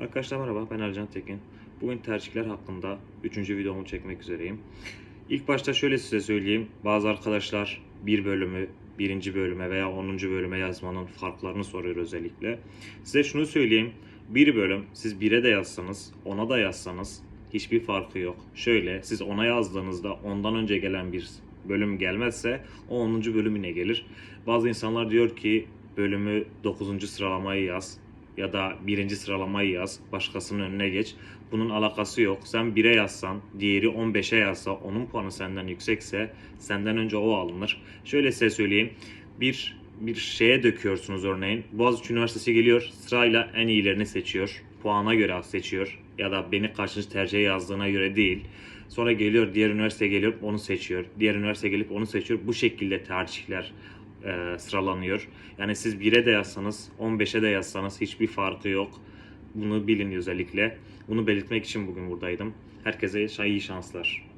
Arkadaşlar merhaba ben Ercan Tekin. Bugün tercihler hakkında 3. videomu çekmek üzereyim. İlk başta şöyle size söyleyeyim. Bazı arkadaşlar bir bölümü birinci bölüme veya 10. bölüme yazmanın farklarını soruyor özellikle. Size şunu söyleyeyim. Bir bölüm siz 1'e de yazsanız 10'a da yazsanız hiçbir farkı yok. Şöyle siz 10'a yazdığınızda ondan önce gelen bir bölüm gelmezse o 10. bölüm yine gelir. Bazı insanlar diyor ki bölümü 9. sıralamayı yaz ya da birinci sıralamayı yaz, başkasının önüne geç. Bunun alakası yok. Sen 1'e yazsan, diğeri 15'e yazsa, onun puanı senden yüksekse senden önce o alınır. Şöyle size söyleyeyim. Bir bir şeye döküyorsunuz örneğin. Boğaziçi Üniversitesi geliyor, sırayla en iyilerini seçiyor. Puana göre seçiyor. Ya da beni kaçıncı tercihe yazdığına göre değil. Sonra geliyor, diğer üniversite geliyor, onu seçiyor. Diğer üniversite gelip onu seçiyor. Bu şekilde tercihler e, sıralanıyor. Yani siz 1'e de yazsanız, 15'e de yazsanız hiçbir farkı yok. Bunu bilin özellikle. Bunu belirtmek için bugün buradaydım. Herkese iyi şanslar.